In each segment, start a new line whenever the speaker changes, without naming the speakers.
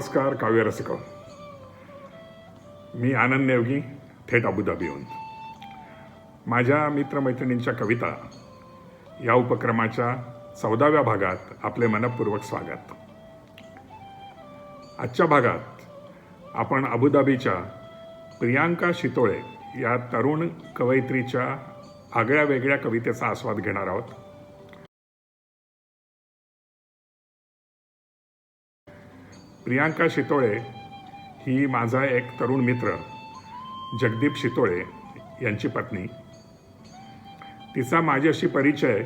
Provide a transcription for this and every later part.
नमस्कार काव्यरसिक मी आनंद नेवगी थेट अबुधाबीहून माझ्या मित्रमैत्रिणींच्या कविता या उपक्रमाच्या चौदाव्या भागात आपले मनपूर्वक स्वागत. आजच्या भागात आपण अबुधाबीच्या प्रियांका शितोळे या तरुण कवयित्रीच्या आगळ्या वेगळ्या कवितेचा आस्वाद घेणार आहोत. प्रियांका शितोळे ही माझा एक तरुण मित्र जगदीप शितोळे यांची पत्नी. तिचा माझ्याशी परिचय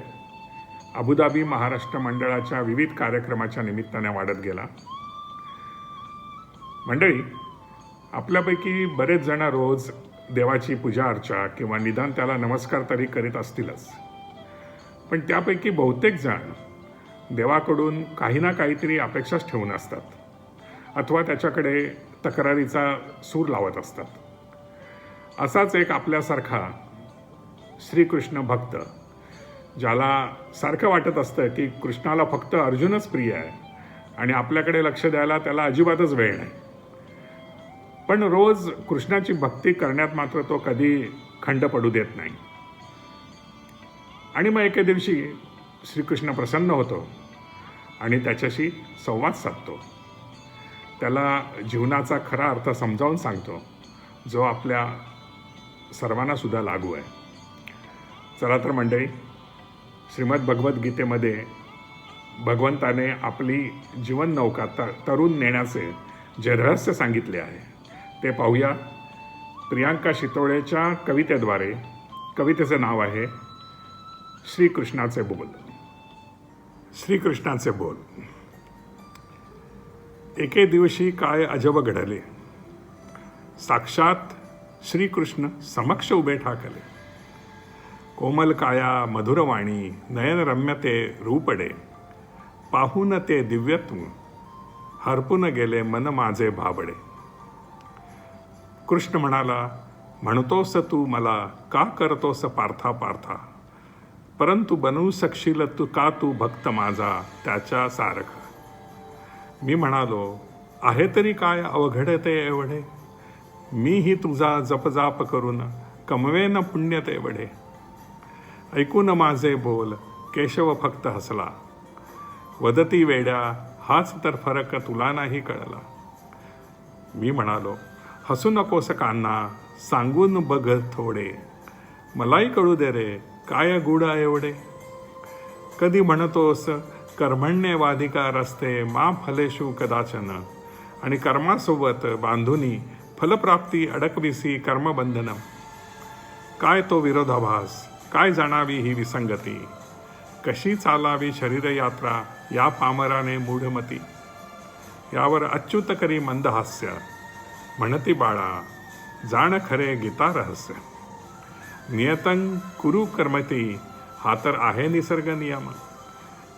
अबुधाबी महाराष्ट्र मंडळाच्या विविध कार्यक्रमाच्या निमित्ताने वाढत गेला. मंडळी आपल्यापैकी बरेच जण रोज देवाची पूजा अर्चा किंवा निदान त्याला नमस्कार तरी करीत असतीलच. पण त्यापैकी बहुतेक जण देवाकडून काही ना काहीतरी अपेक्षाच ठेवून असतात. अथवा त्याच्याकडे तक्रारीचा सूर लावत असतात. असाच एक आपल्यासारखा श्रीकृष्ण भक्त ज्याला सारखं वाटत असतं की कृष्णाला फक्त अर्जुनच प्रिय आहे आणि आपल्याकडे लक्ष द्यायला त्याला अजिबातच वेळ नाही. पण रोज कृष्णाची भक्ती करण्यात मात्र तो कधी खंड पडू देत नाही. आणि मग एके दिवशी श्रीकृष्ण प्रसन्न होतो आणि त्याच्याशी संवाद साधतो. त्याला जीवनाचा खरा अर्थ समजावून सांगतो. जो आपल्या सर्वांना सुद्धा लागू आहे. चला तर मंडळी श्रीमद भगवद्गीतेमध्ये भगवंताने आपली जीवन नौका तर तरुण नेण्याचे जे रहस्य सांगितले आहे ते पाहूया. प्रियांका शितोळेच्या कवितेद्वारे कवितेचं नाव आहे श्रीकृष्णाचे बोल. श्रीकृष्णाचे बोल. एके दिवशी काय अजब घडले? साक्षात श्रीकृष्ण समक्ष उभे ठाकले. कोमल काया मधुरवाणी नयनरम्य ते रूपडे. पाहून ते दिव्यत्व हरपून गेले मन माझे भाबडे. कृष्ण म्हणाला म्हणतोस तू मला का करतोस पार्था पार्था? परंतु बनवू शकशील तू का तू भक्त माझा त्याच्या सारखा? मी म्हणालो आहे तरी काय अवघड ते एवढे मीही तुझा जपजाप करून कमवेन पुण्य ते एवढे. ऐकून माझे बोल केशव फक्त हसला. वदती वेड्या हाच तर फरक तुला नाही कळला. मी म्हणालो हसू नकोस कान्हा सांगून बघ थोडे. मलाही कळू दे रे काय गुड एवढे? कधी म्हणतोस कर्मण्यवाधिकार वाधिका रस्ते मा फलेशू कदाचन. आणि कर्मासोबत बांधुनी फलप्राप्ती अडकविसी कर्मबंधन. काय तो विरोधाभास? काय जाणावी ही विसंगती? कशी चालावी शरीरयात्रा? या पामराने मूढमती. यावर अच्युत करी मंदहास्य. म्हणती बाळा जाण खरे गीता रहस्य. नियतं कुरु कर्मती हा तर आहे निसर्ग नियम.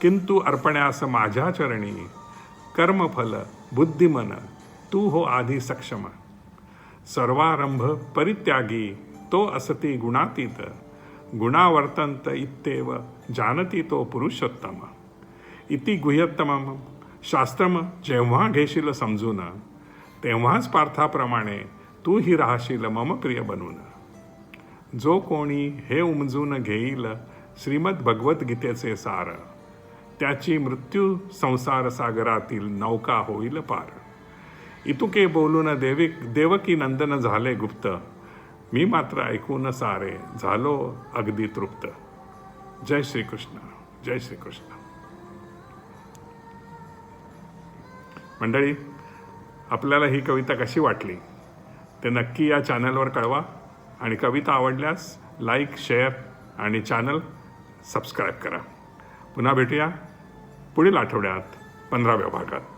किंतु अर्पण्यास माझ्या चरणी कर्मफल बुद्धिमन तू हो आधी सक्षम. सर्वारंभ परित्यागी तो असती गुणातीत. गुणावर्तंत इत्येव जानती तो पुरुषोत्तम. इति गुह्यत्तम शास्त्रम जेव्हा घेशील समजून तेव्हाच पार्थाप्रमाणे तूही राहशील मम प्रिय बनून. जो कोणी हे उमजून घेईल श्रीमद भगवद्गीतेचे सार. त्याची मृत्यू संसार सागरातील नौका होईल पार. इतुके बोलून देवी देवकी नंदन झाले गुप्त. मी मात्र ऐकून सारे झालो अगदी तृप्त. जय श्रीकृष्ण जय श्रीकृष्ण. मंडळी आपल्याला ही कविता कशी वाटली? ते नक्की या चॅनलवर कळवा. आणि कविता आवडल्यास लाईक शेअर आणि चॅनल सबस्क्राईब करा. पुन्हा भेटूया. पुढील आठवड्यात पंधराव्या भागात.